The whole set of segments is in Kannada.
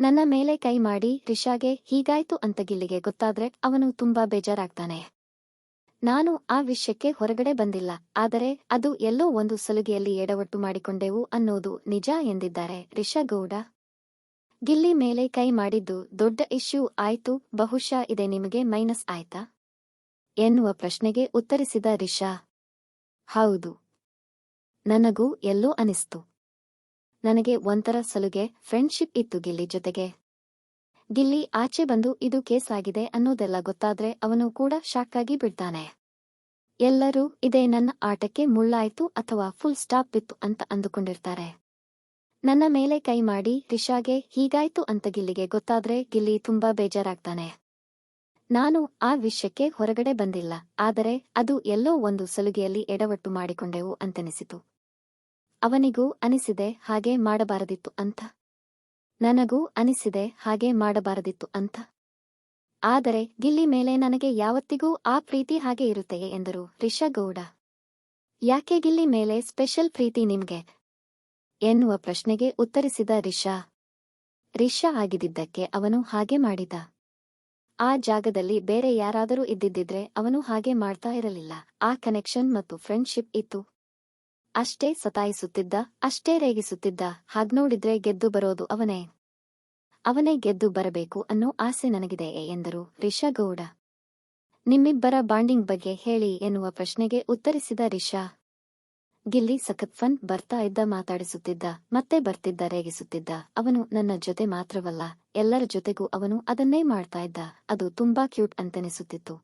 ನನ್ನ ಮೇಲೆ ಕೈ ಮಾಡಿ, ರಿಷಾಗೆ, ಹೀಗಾಯ್ತು ಅಂತ ಗಿಲ್ಲಿಗೆ ಗೊತ್ತಾದ್ರೆ ಅವನು ತುಂಬಾ ಬೇಜಾರಾಗ್ತಾನೆ. ನಾನು ಆ ವಿಷಯಕ್ಕೆ ಹೊರಗಡೆ ಬಂದಿಲ್ಲ, ಆದರೆ ಅದು ಎಲ್ಲೋ ಒಂದು ಸಲುಗೆಯಲ್ಲಿ ಎಡವಟ್ಟು ಮಾಡಿಕೊಂಡೆವು ಅನ್ನೋದು ನಿಜ ಎಂದಿದ್ದಾರೆ ರಿಷಾ ಗೌಡ. ಗಿಲ್ಲಿ ಮೇಲೆ ಕೈ ಮಾಡಿದ್ದು, ದೊಡ್ಡ ಇಶ್ಯೂ ಆಯ್ತು, ಬಹುಶಃ ಇದೆ ನಿಮಗೆ ಮೈನಸ್ ಆಯ್ತಾ ಎನ್ನುವ ಪ್ರಶ್ನೆಗೆ ಉತ್ತರಿಸಿದ ರಿಷಾ. ಹೌದು. ನನಗೂ ಎಲ್ಲೋ ಅನಿಸ್ತು. ನನಗೆ ಒಂಥರ ಸಲುಗೆ ಫ್ರೆಂಡ್ಶಿಪ್ ಇತ್ತು ಗಿಲ್ಲಿ ಜೊತೆಗೆ. ಗಿಲ್ಲಿ ಆಚೆ ಬಂದು ಇದು ಕೇಸ್ ಆಗಿದೆ ಅನ್ನೋದೆಲ್ಲ ಗೊತ್ತಾದ್ರೆ ಅವನು ಕೂಡ ಶಾಕ್ ಆಗಿ ಬಿಡ್ತಾನೆ. ಎಲ್ಲರೂ, ಇದೇ ನನ್ನ ಆಟಕ್ಕೆ ಮುಳ್ಳಾಯ್ತು ಅಥವಾ ಫುಲ್ ಸ್ಟಾಪ್ ಬಿತ್ತು ಅಂತ ಅಂದುಕೊಂಡಿರ್ತಾರೆ. ನನ್ನ ಮೇಲೆ ಕೈ ಮಾಡಿ, ರಿಷಾಗೆ ಹೀಗಾಯ್ತು ಅಂತ ಗಿಲ್ಲಿಗೆ ಗೊತ್ತಾದ್ರೆ ಗಿಲ್ಲಿ ತುಂಬಾ ಬೇಜಾರಾಗ್ತಾನೆ. ನಾನು ಆ ವಿಷಯಕ್ಕೆ ಹೊರಗಡೆ ಬಂದಿಲ್ಲ, ಆದರೆ ಅದು ಎಲ್ಲೋ ಒಂದು ಸಲುಗೆಯಲ್ಲಿ ಎಡವಟ್ಟು ಮಾಡಿಕೊಂಡೆವು ಅಂತನಿಸಿತು. ಅವನಿಗೂ ಅನಿಸಿದೆ, ಹಾಗೆ ಮಾಡಬಾರದಿತ್ತು ಅಂತ ನನಗೂ ಅನಿಸಿದೆ, ಹಾಗೆ ಮಾಡಬಾರದಿತ್ತು ಅಂತ ಆದರೆ, ಗಿಲ್ಲಿ ಮೇಲೆ ನನಗೆ ಯಾವತ್ತಿಗೂ ಆ ಪ್ರೀತಿ ಹಾಗೆ ಇರುತ್ತೆಯೇ ಎಂದರು ರಿಷಾ ಗೌಡ ಯಾಕೆ ಗಿಲ್ಲಿ ಮೇಲೆ ಸ್ಪೆಷಲ್ ಪ್ರೀತಿ ನಿಮ್ಗೆ? ಎನ್ನುವ ಪ್ರಶ್ನೆಗೆ ಉತ್ತರಿಸಿದ ರಿಷಾ. ರಿಷಾ ಆಗಿದ್ದಿದ್ದಕ್ಕೆ ಅವನು ಹಾಗೆ ಮಾಡಿದ. ಆ ಜಾಗದಲ್ಲಿ ಬೇರೆ ಯಾರಾದರೂ ಇದ್ದಿದ್ದಿದ್ರೆ ಅವನು ಹಾಗೆ ಮಾಡ್ತಾ ಇರಲಿಲ್ಲ. ಆ ಕನೆಕ್ಷನ್ ಮತ್ತು ಫ್ರೆಂಡ್ಶಿಪ್ ಇತ್ತು. ಅಷ್ಟೇ ಸತಾಯಿಸುತ್ತಿದ್ದ, ಅಷ್ಟೇ ರೇಗಿಸುತ್ತಿದ್ದ ಹಾಗ್ನೋಡಿದ್ರೆ ಗೆದ್ದು ಬರೋದು ಅವನೇ. ಅವನೇ ಗೆದ್ದು ಬರಬೇಕು ಅನ್ನೋ ಆಸೆ ನನಗಿದೆ ಎಂದರು ರಿಷಾ ಗೌಡ ನಿಮ್ಮಿಬ್ಬರ ಬಾಂಡಿಂಗ್ ಬಗ್ಗೆ ಹೇಳಿ ಎನ್ನುವ ಪ್ರಶ್ನೆಗೆ ಉತ್ತರಿಸಿದ ರಿಷಾ. ಗಿಲ್ಲಿ ಸಖತ್ ಫನ್ ಬರ್ತಾ ಇದ್ದ ಮಾತಾಡಿಸುತ್ತಿದ್ದ, ಮತ್ತೆ ಬರ್ತಿದ್ದ ರೇಗಿಸುತ್ತಿದ್ದ, ಅವನು ನನ್ನ ಜೊತೆ ಮಾತ್ರವಲ್ಲ, ಎಲ್ಲರ ಜೊತೆಗೂ ಅವನು ಅದನ್ನೇ ಮಾಡ್ತಾ ಇದ್ದ, ಅದು ತುಂಬಾ ಕ್ಯೂಟ್ ಅಂತನಿಸುತ್ತಿತ್ತು.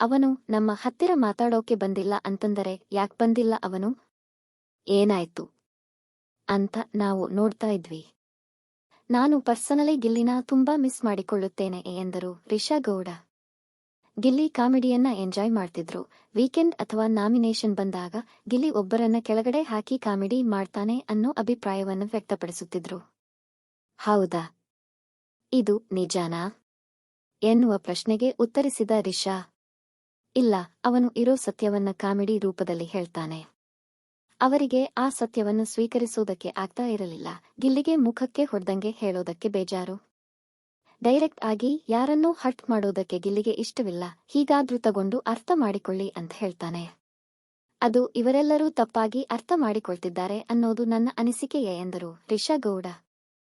ಅವನು ನಮ್ಮ ಹತ್ತಿರ ಮಾತಾಡೋಕೆ ಬಂದಿಲ್ಲ ಅಂತಂದರೆ ಯಾಕ್ ಬಂದಿಲ್ಲ ಅವನು? ಏನಾಯ್ತು? ಅಂತ ನಾವು ನೋಡ್ತಾ ಇದ್ವಿ. ನಾನು ಪರ್ಸನಲಿ ಗಿಲ್ಲಿನ ತುಂಬಾ ಮಿಸ್ ಮಾಡಿಕೊಳ್ಳುತ್ತೇನೆ ಎಂದರು ರಿಷಾ ಗೌಡ. ಗಿಲ್ಲಿ ಕಾಮಿಡಿಯನ್ನ ಎಂಜಾಯ್ ಮಾಡ್ತಿದ್ರು. ವೀಕೆಂಡ್ ಅಥವಾ ನಾಮಿನೇಷನ್ ಬಂದಾಗ ಗಿಲ್ಲಿ ಒಬ್ಬರನ್ನ ಕೆಳಗಡೆ ಹಾಕಿ ಕಾಮಿಡಿ ಮಾಡ್ತಾನೆ ಅನ್ನೋ ಅಭಿಪ್ರಾಯವನ್ನು ವ್ಯಕ್ತಪಡಿಸುತ್ತಿದ್ರು. ಹೌದಾ? ಇದು ನಿಜಾನಾ? ಎನ್ನುವ ಪ್ರಶ್ನೆಗೆ ಉತ್ತರಿಸಿದ ರಿಷಾ. ಇಲ್ಲ, ಅವನು ಇರೋ ಸತ್ಯವನ್ನ ಕಾಮಿಡಿ ರೂಪದಲ್ಲಿ ಹೇಳ್ತಾನೆ. ಅವರಿಗೆ ಆ ಸತ್ಯವನ್ನು ಸ್ವೀಕರಿಸುವುದಕ್ಕೆ ಆಗ್ತಾ ಇರಲಿಲ್ಲ. ಗಿಲ್ಲಿಗೆ ಮುಖಕ್ಕೆ ಹೊಡೆದಂಗೆ ಹೇಳೋದಕ್ಕೆ ಬೇಜಾರು. ಡೈರೆಕ್ಟ್ ಆಗಿ, ಯಾರನ್ನೂ ಹರ್ಟ್ ಮಾಡೋದಕ್ಕೆ ಗಿಲ್ಲಿಗೆ ಇಷ್ಟವಿಲ್ಲ. ಹೀಗಾದ್ರೂ ತಗೊಂಡು ಅರ್ಥ ಮಾಡಿಕೊಳ್ಳಿ ಅಂತ ಹೇಳ್ತಾನೆ. ಅದು ಇವರೆಲ್ಲರೂ ತಪ್ಪಾಗಿ ಅರ್ಥ ಮಾಡಿಕೊಳ್ತಿದ್ದಾರೆ ಅನ್ನೋದು ನನ್ನ ಅನಿಸಿಕೆಯೇ ಎಂದರು ರಿಷಾ ಗೌಡ.